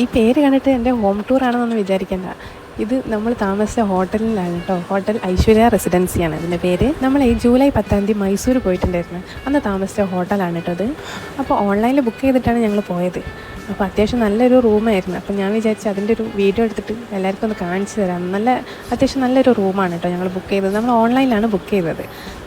ഈ പേര് കണ്ടിട്ട് എന്റെ ഹോം ടൂർ ആണെന്നൊന്നും വിചാരിക്കേണ്ട. ഇത് നമ്മൾ താമസിച്ച ഹോട്ടലിലാണ് കേട്ടോ ഹോട്ടൽ ഐശ്വര്യ റെസിഡൻസിയാണ്. ഇതിന്റെ പേര് നമ്മൾ ഈ ജൂലൈ പത്താം തീയതി മൈസൂർ പോയിട്ടുണ്ടായിരുന്നു. അന്ന് താമസിച്ച ഹോട്ടലാണ് കേട്ടോ അത് അപ്പോൾ ഓൺലൈനിൽ ബുക്ക് ചെയ്തിട്ടാണ് ഞങ്ങൾ പോയത്. അപ്പോൾ അത്യാവശ്യം നല്ലൊരു റൂമായിരുന്നു അപ്പോൾ ഞാൻ വിചാരിച്ചു അതിന്റെ ഒരു വീഡിയോ എടുത്തിട്ട് എല്ലാവർക്കും ഒന്ന് കാണിച്ചു തരാം. നല്ല അത്യാവശ്യം നല്ലൊരു റൂമാണ് കേട്ടോ ഞങ്ങൾ ബുക്ക് ചെയ്തത്. നമ്മൾ ഓൺലൈനിലാണ് ബുക്ക് ചെയ്തത്.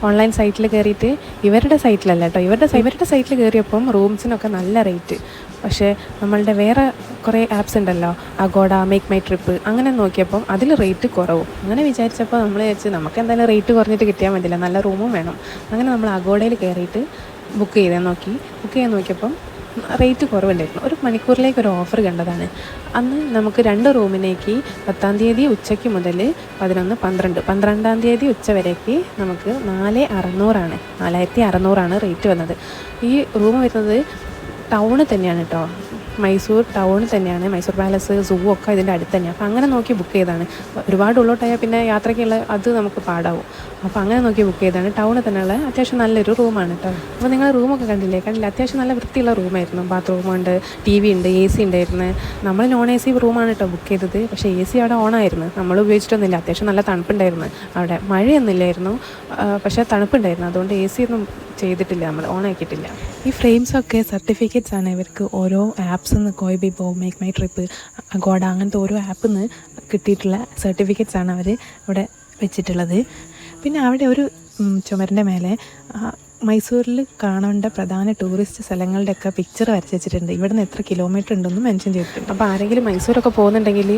ഓൺലൈൻ സൈറ്റിൽ കയറിയിട്ട് ഇവരുടെ സൈറ്റിലല്ല കേട്ടോ ഇവരുടെ ഇവരുടെ സൈറ്റിൽ കയറിയപ്പം റൂംസിനൊക്കെ നല്ല റേറ്റ് പക്ഷേ നമ്മളുടെ വേറെ കുറേ ആപ്സ് ഉണ്ടല്ലോ. അഗോഡ മേക്ക് മൈ ട്രിപ്പ് അങ്ങനെ നോക്കിയപ്പം അതിൽ റേറ്റ് കുറവും. അങ്ങനെ വിചാരിച്ചപ്പോൾ നമ്മൾ വിചാരിച്ച് നമുക്ക് എന്തായാലും റേറ്റ് കുറഞ്ഞിട്ട് കിട്ടിയാൽ മതിയില്ല. നല്ല റൂമും വേണം. അങ്ങനെ നമ്മൾ അഗോഡയിൽ കയറിയിട്ട് ബുക്ക് ചെയ്താൽ നോക്കി. ബുക്ക് ചെയ്യാൻ നോക്കിയപ്പം റേറ്റ് കുറവുണ്ടായിരുന്നു. ഒരു മണിക്കൂറിലേക്ക് ഒരു ഓഫർ കണ്ടതാണ്. അന്ന് നമുക്ക് രണ്ട് റൂമിലേക്ക് പത്താം തീയതി ഉച്ചയ്ക്ക് മുതൽ പതിനൊന്ന് പന്ത്രണ്ട്. പന്ത്രണ്ടാം തീയതി ഉച്ച വരേക്ക് നമുക്ക് നാല് അറുന്നൂറാണ്. നാലായിരത്തി അറുന്നൂറാണ് റേറ്റ് വന്നത്. ഈ റൂം വരുന്നത് ടൗണിൽ തന്നെയാണ് കേട്ടോ മൈസൂർ ടൗണിൽ തന്നെയാണ്. മൈസൂർ പാലസ് സൂ ഒക്കെ ഇതിന്റെ അടുത്ത് തന്നെയാണ് അപ്പോൾ അങ്ങനെ നോക്കി ബുക്ക് ചെയ്താണ്. ഒരുപാട് ഉള്ളോട്ടായാൽ പിന്നെ യാത്രയ്ക്കുള്ള അത് നമുക്ക് പാടാവും. അപ്പോൾ അങ്ങനെ നോക്കി ബുക്ക് ചെയ്താണ്. ടൗണിൽ തന്നെയുള്ള അത്യാവശ്യം നല്ലൊരു റൂമാണ് കേട്ടോ അപ്പോൾ നിങ്ങൾ റൂമൊക്കെ കണ്ടില്ലേ? കണ്ടില്ല? അത്യാവശ്യം നല്ല വൃത്തിയുള്ള റൂമായിരുന്നു ബാത്റൂം ഉണ്ട് ടി വി ഉണ്ട് എ സി ഉണ്ടായിരുന്നു. നമ്മൾ നോൺ എ സി റൂമാണ് കേട്ടോ ബുക്ക് ചെയ്തത്. പക്ഷേ എ സി അവിടെ ഓണായിരുന്നു നമ്മൾ ഉപയോഗിച്ചിട്ടൊന്നുമില്ല. അത്യാവശ്യം നല്ല തണുപ്പുണ്ടായിരുന്നു അവിടെ. മഴയൊന്നുമില്ലായിരുന്നു. പക്ഷേ തണുപ്പുണ്ടായിരുന്നു. അതുകൊണ്ട് എ സി ഒന്നും ചെയ്തിട്ടില്ല നമ്മൾ ഓൺ ആക്കിയിട്ടില്ല. ഈ ഫ്രെയിംസൊക്കെ സർട്ടിഫിക്കറ്റ്സ് ആണ് ഇവർക്ക് ഓരോ ആപ്സ് നിന്ന് Goibibo make my trip Agoda അങ്ങനത്തെ ഓരോ ആപ്പിൽ നിന്ന് കിട്ടിയിട്ടുള്ള സർട്ടിഫിക്കറ്റ്സ് ആണ് അവർ ഇവിടെ വെച്ചിട്ടുള്ളത്. പിന്നെ അവിടെ ഒരു ചുമരിന്റെ മേലെ മൈസൂരിൽ കാണേണ്ട പ്രധാന ടൂറിസ്റ്റ് സ്ഥലങ്ങളുടെയൊക്കെ പിക്ചർ വരച്ച് വെച്ചിട്ടുണ്ട്. ഇവിടെ നിന്ന് എത്ര കിലോമീറ്റർ ഉണ്ടെന്ന് മെൻഷൻ ചെയ്തിട്ടുണ്ട്. അപ്പോൾ ആരെങ്കിലും മൈസൂരൊക്കെ പോകുന്നുണ്ടെങ്കിൽ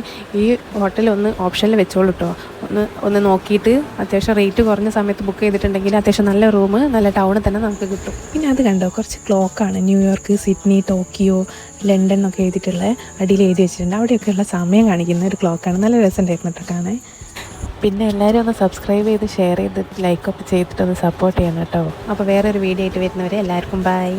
ഈ ഹോട്ടൽ ഒന്ന് ഓപ്ഷനിൽ വെച്ചോളൂ കേട്ടോ ഒന്ന് ഒന്ന് നോക്കിയിട്ട് അത്യാവശ്യം റേറ്റ് കുറഞ്ഞ സമയത്ത് ബുക്ക് ചെയ്തിട്ടുണ്ടെങ്കിൽ അത്യാവശ്യം നല്ല റൂം നല്ല ടൗണിൽ തന്നെ നമുക്ക് കിട്ടും. പിന്നെ അത് കണ്ടോ കുറച്ച് ക്ലോക്കാണ് New York Sydney Tokyo London എന്നൊക്കെ എഴുതിയിട്ടുള്ള അടിയിൽ എഴുതി വെച്ചിട്ടുണ്ട്. അവിടെയൊക്കെയുള്ള സമയം കാണിക്കുന്ന ഒരു ക്ലോക്കാണ് നല്ല രസമുണ്ടായിരുന്നു കേട്ടോ കാണാൻ. പിന്നെ എല്ലാവരും ഒന്ന് സബ്സ്ക്രൈബ് ചെയ്ത് ഷെയർ ചെയ്ത് ലൈക്കൊക്കെ ചെയ്തിട്ടൊന്ന് സപ്പോർട്ട് ചെയ്യണം കേട്ടോ. അപ്പോൾ വേറൊരു വീഡിയോ ആയിട്ട് വരുന്നവരെ എല്ലാവർക്കും ബൈ